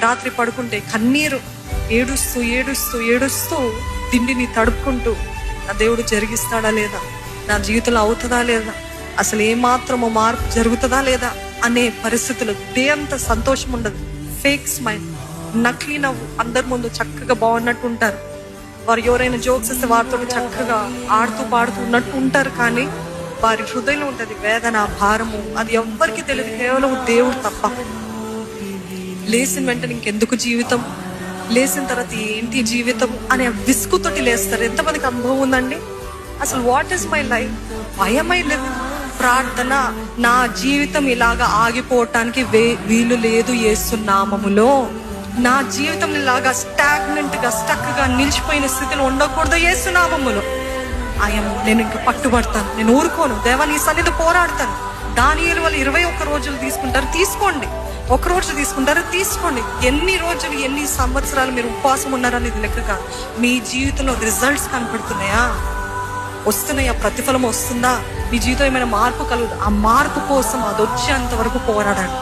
రాత్రి పడుకుంటే కన్నీరు ఏడుస్తూ ఏడుస్తూ ఏడుస్తూ తిండిని తడుపుకుంటూ నా దేవుడు జరిగిస్తాడా లేదా? నా జీవితంలో అవుతుందా లేదా? అసలు ఏమాత్రము మార్పు జరుగుతుందా లేదా అనే పరిస్థితులు దేంత సంతోషం ఉండదు. ఫేక్ స్మైల్ నకిలీ నవ్వు. అందరి ముందు చక్కగా బాగున్నట్టు ఉంటారు. వారు ఎవరైనా జోక్స్ ఇస్తే వారితో చక్కగా ఆడుతూ పాడుతూ ఉన్నట్టు ఉంటారు కానీ వారి హృదయంలో ఉంటుంది వేదన భారము. అది ఎవ్వరికి తెలియదు. కేవలం దేవుడు తప్ప. లేచిన వెంటనే ఇంకెందుకు జీవితం? లేచిన తర్వాత ఏంటి జీవితం అనే విసుగుతోటి లేస్తారు. ఎంతమందికి అనుభవం ఉందండి? అసలు what is my life why live ప్రార్థన నా జీవితం ఇలాగా ఆగిపోవటానికి వే- వీలు లేదు ఏసునామములో నా జీవితం ఇలాగా స్టాగ్నెంట్గా స్టక్గా నిలిచిపోయిన స్థితిలో ఉండకూడదు ఏసునామములో ఆయన నేను ఇంకా పట్టుబడతాను. నేను ఊరుకోను. దేవా నీ సన్నిధి పోరాడతాను. దాని వాళ్ళు ఇరవై ఒక్క రోజులు తీసుకుంటారు. తీసుకోండి. ఒక రోజు తీసుకుంటారు తీసుకోండి. ఎన్ని రోజులు ఎన్ని సంవత్సరాలు మీరు ఉపవాసం ఉన్నారనేది లెక్క కాదు మీ జీవితంలో రిజల్ట్స్ కనపడుతున్నాయా? వస్తున్నాయా? ప్రతిఫలం వస్తుందా మీ జీవితం ఏమైనా మార్పు కలుగుతుంది? ఆ మార్పు కోసం అది వచ్చేంత వరకు పోరాడండి